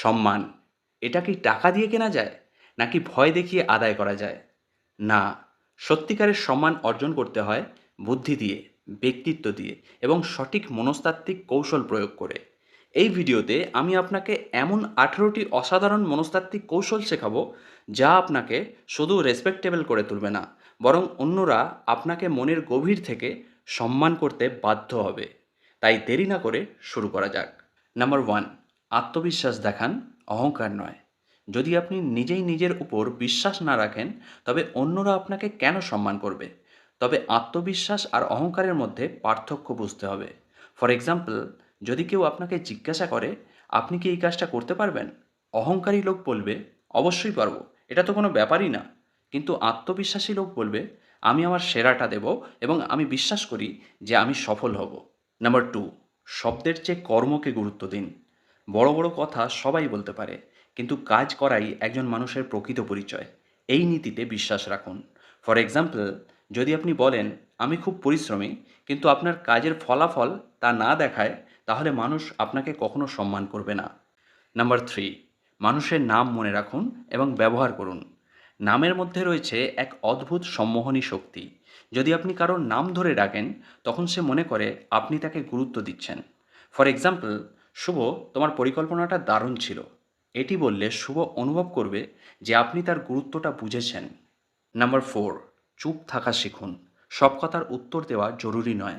সম্মান, এটা কি টাকা দিয়ে কেনা যায়, নাকি ভয় দেখিয়ে আদায় করা যায়? না, সত্যিকারের সম্মান অর্জন করতে হয় বুদ্ধি দিয়ে, ব্যক্তিত্ব দিয়ে এবং সঠিক মনস্তাত্ত্বিক কৌশল প্রয়োগ করে। এই ভিডিওতে আমি আপনাকে এমন আঠেরোটি অসাধারণ মনস্তাত্ত্বিক কৌশল শেখাবো যা আপনাকে শুধু রেসপেক্টেবল করে তুলবে না, বরং অন্যরা আপনাকে মনের গভীর থেকে সম্মান করতে বাধ্য হবে। তাই দেরি না করে শুরু করা যাক। নাম্বার ওয়ান আত্মবিশ্বাস দেখান অহংকার নয়। যদি আপনি নিজেই নিজের উপর বিশ্বাস না রাখেন, তবে অন্যরা আপনাকে কেন সম্মান করবে? তবে আত্মবিশ্বাস আর অহংকারের মধ্যে পার্থক্য বুঝতে হবে। ফর এক্সাম্পল যদি কেউ আপনাকে জিজ্ঞাসা করে, আপনি কি এই কাজটা করতে পারবেন? অহংকারী লোক বলবে, অবশ্যই পারব। এটা তো কোনো ব্যাপারই না। কিন্তু আত্মবিশ্বাসী লোক বলবে, আমি আমার সেরাটা দেব এবং আমি বিশ্বাস করি যে আমি সফল হব। নাম্বার টু শব্দের চেয়ে কর্মকে গুরুত্ব দিন। বড় বড় কথা সবাই বলতে পারে, কিন্তু কাজ করাই একজন মানুষের প্রকৃত পরিচয়। এই নীতিতে বিশ্বাস রাখুন। ফর এক্সাম্পল যদি আপনি বলেন, আমি খুব পরিশ্রমী, কিন্তু আপনার কাজের ফলাফল তা না দেখায়, তাহলে মানুষ আপনাকে কখনো সম্মান করবে না। নাম্বার থ্রি মানুষের নাম মনে রাখুন এবং ব্যবহার করুন। নামের মধ্যে রয়েছে এক অদ্ভুত সম্মোহনী শক্তি। যদি আপনি কারোর নাম ধরে ডাকেন, তখন সে মনে করে আপনি তাকে গুরুত্ব দিচ্ছেন। ফর এক্সাম্পল শুভ, তোমার পরিকল্পনাটা দারুণ ছিল। এটি বললে শুভ অনুভব করবে যে আপনি তার গুরুত্বটা বুঝেছেন। নাম্বার ফোর, চুপ থাকা শিখুন। সব কথার উত্তর দেওয়া জরুরি নয়।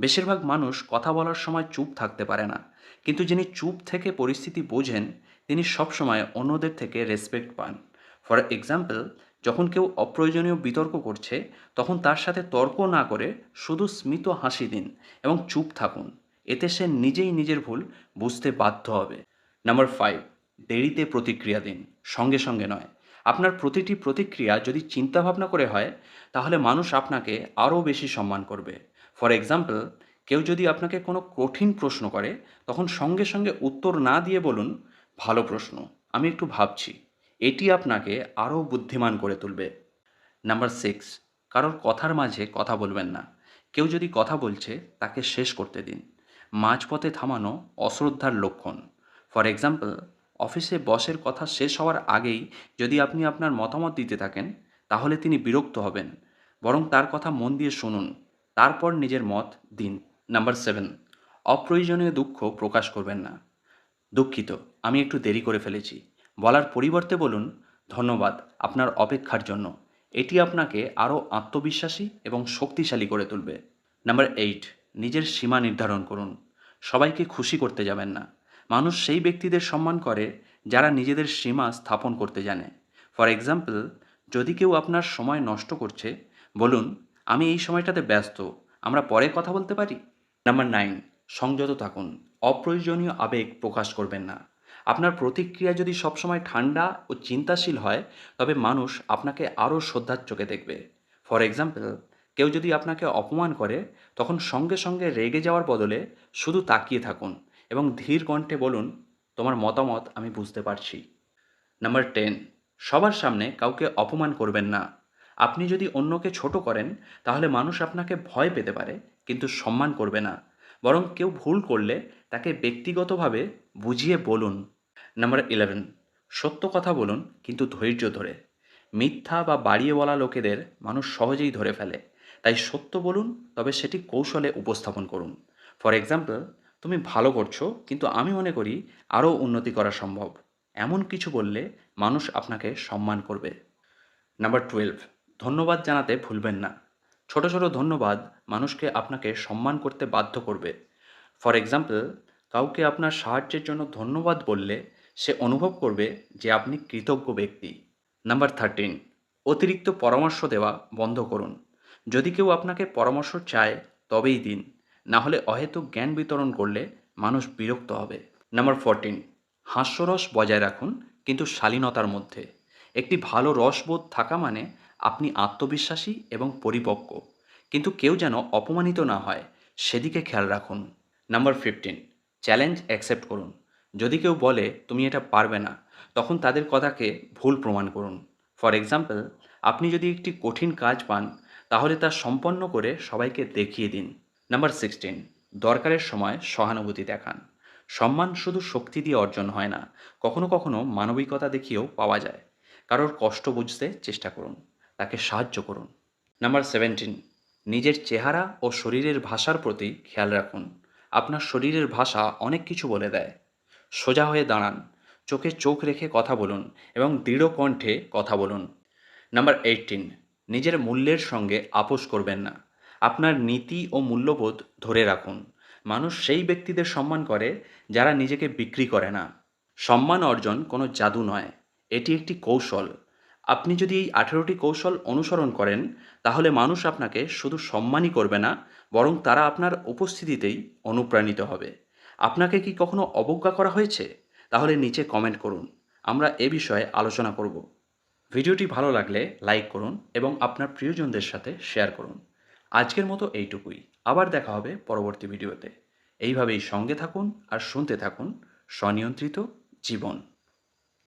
বেশিরভাগ মানুষ কথা বলার সময় চুপ থাকতে পারে না। কিন্তু যিনি চুপ থেকে পরিস্থিতি বোঝেন, তিনি সবসময় অন্যদের থেকে রেসপেক্ট পান। ফর এক্সাম্পল যখন কেউ অপ্রয়োজনীয় বিতর্ক করছে, তখন তার সাথে তর্ক না করে শুধু স্মিত হাসি দিন এবং চুপ থাকুন। এতে সে নিজেই নিজের ভুল বুঝতে বাধ্য হবে। নাম্বার ফাইভ দেরিতে প্রতিক্রিয়া দিন, সঙ্গে সঙ্গে নয়। আপনার প্রতিটি প্রতিক্রিয়া যদি চিন্তাভাবনা করে হয়, তাহলে মানুষ আপনাকে আরও বেশি সম্মান করবে। ফর এক্সাম্পল কেউ যদি আপনাকে কোনো কঠিন প্রশ্ন করে, তখন সঙ্গে সঙ্গে উত্তর না দিয়ে বলুন, ভালো প্রশ্ন, আমি একটু ভাবছি। এটি আপনাকে আরও বুদ্ধিমান করে তুলবে। নাম্বার সিক্স কারোর কথার মাঝে কথা বলবেন না। কেউ যদি কথা বলছে, তাকে শেষ করতে দিন। মাঝপথে থামানো অশ্রদ্ধার লক্ষণ। ফর এক্সাম্পল অফিসে বসের কথা শেষ হওয়ার আগেই যদি আপনি আপনার মতামত দিতে থাকেন, তাহলে তিনি বিরক্ত হবেন। বরং তার কথা মন দিয়ে শুনুন। তারপর নিজের মত দিন। নাম্বার সেভেন অপ্রয়োজনীয় দুঃখ প্রকাশ করবেন না। দুঃখিত, আমি একটু দেরি করে ফেলেছি। বলার পরিবর্তে বলুন, ধন্যবাদ আপনার অপেক্ষার জন্য। এটি আপনাকে আরও আত্মবিশ্বাসী এবং শক্তিশালী করে তুলবে। নাম্বার এইট নিজের সীমা নির্ধারণ করুন। সবাইকে খুশি করতে যাবেন না। মানুষ সেই ব্যক্তিদের সম্মান করে যারা নিজেদের সীমা স্থাপন করতে জানে। ফর এক্সাম্পল যদি কেউ আপনার সময় নষ্ট করছে, বলুন, আমি এই সময়টাতে ব্যস্ত, আমরা পরে কথা বলতে পারি? নাম্বার নাইন সংযত থাকুন। অপ্রয়োজনীয় আবেগ প্রকাশ করবেন না। আপনার প্রতিক্রিয়া যদি সবসময় ঠান্ডা ও চিন্তাশীল হয়, তবে মানুষ আপনাকে আরও শ্রদ্ধার চোখে দেখবে। ফর এক্সাম্পল কেউ যদি আপনাকে অপমান করে, তখন সঙ্গে সঙ্গে রেগে যাওয়ার বদলে শুধু তাকিয়ে থাকুন এবং ধীর কণ্ঠে বলুন, তোমার মতামত আমি বুঝতে পারছি। নাম্বার টেন, সবার সামনে কাউকে অপমান করবেন না। আপনি যদি অন্যকে ছোট করেন, তাহলে মানুষ আপনাকে ভয় পেতে পারে, কিন্তু সম্মান করবে না। বরং কেউ ভুল করলে তাকে ব্যক্তিগতভাবে বুঝিয়ে বলুন। নাম্বার ইলেভেন, সত্য কথা বলুন, কিন্তু ধৈর্য ধরে। মিথ্যা বা বাড়িয়ে বলা লোকেদের মানুষ সহজেই ধরে ফেলে। তাই সত্য বলুন, তবে সেটি কৌশলে উপস্থাপন করুন। ফর এক্সাম্পল তুমি ভালো করছ, কিন্তু আমি মনে করি আরও উন্নতি করা সম্ভব। এমন কিছু বললে মানুষ আপনাকে সম্মান করবে। নাম্বার টুয়েলভ ধন্যবাদ জানাতে ভুলবেন না। ছোট ছোট ধন্যবাদ মানুষকে আপনাকে সম্মান করতে বাধ্য করবে। ফর এক্সাম্পল কাউকে আপনার সাহায্যের জন্য ধন্যবাদ বললে সে অনুভব করবে যে আপনি কৃতজ্ঞ ব্যক্তি। নাম্বার থার্টিন অতিরিক্ত পরামর্শ দেওয়া বন্ধ করুন। যদি কেউ আপনাকে পরামর্শ চায়, তবেই দিন। না হলে অহেতুক জ্ঞান বিতরণ করলে মানুষ বিরক্ত হবে। নাম্বার ফোরটিন হাস্যরস বজায় রাখুন, কিন্তু শালীনতার মধ্যে। একটি ভালো রসবোধ থাকা মানে আপনি আত্মবিশ্বাসী এবং পরিপক্ক। কিন্তু কেউ যেন অপমানিত না হয়, সেদিকে খেয়াল রাখুন। নাম্বার ফিফটিন চ্যালেঞ্জ অ্যাকসেপ্ট করুন। যদি কেউ বলে, তুমি এটা পারবে না, তখন তাদের কথাকে ভুল প্রমাণ করুন। ফর এক্সাম্পল আপনি যদি একটি কঠিন কাজ পান তাহলে তা সম্পন্ন করে সবাইকে দেখিয়ে দিন। নাম্বার সিক্সটিন, দরকারের সময় সহানুভূতি দেখান। সম্মান শুধু শক্তি দিয়ে অর্জন হয় না, কখনো কখনো মানবিকতা দেখিয়েও পাওয়া যায়। কারোর কষ্ট বুঝতে চেষ্টা করুন, তাকে সাহায্য করুন। নাম্বার সেভেন্টিন, নিজের চেহারা ও শরীরের ভাষার প্রতি খেয়াল রাখুন। আপনার শরীরের ভাষা অনেক কিছু বলে দেয়। সোজা হয়ে দাঁড়ান, চোখে চোখ রেখে কথা বলুন এবং দৃঢ় কণ্ঠে কথা বলুন। নাম্বার এইটিন নিজের মূল্যের সঙ্গে আপোষ করবেন না। আপনার নীতি ও মূল্যবোধ ধরে রাখুন। মানুষ সেই ব্যক্তিদের সম্মান করে যারা নিজেকে বিক্রি করে না। সম্মান অর্জন কোনো জাদু নয়, এটি একটি কৌশল। আপনি যদি এই আঠেরোটি কৌশল অনুসরণ করেন, তাহলে মানুষ আপনাকে শুধু সম্মানই করবে না, বরং তারা আপনার উপস্থিতিতেই অনুপ্রাণিত হবে। আপনাকে কি কখনো অবজ্ঞা করা হয়েছে? তাহলে নিচে কমেন্ট করুন। আমরা এ বিষয়ে আলোচনা করব। ভিডিওটি ভালো লাগলে লাইক করুন এবং আপনার প্রিয়জনদের সাথে শেয়ার করুন। আজকের মতো এইটুকুই। আবার দেখা হবে পরবর্তী ভিডিওতে। এইভাবেই সঙ্গে থাকুন আর শুনতে থাকুন স্বনিয়ন্ত্রিত জীবন।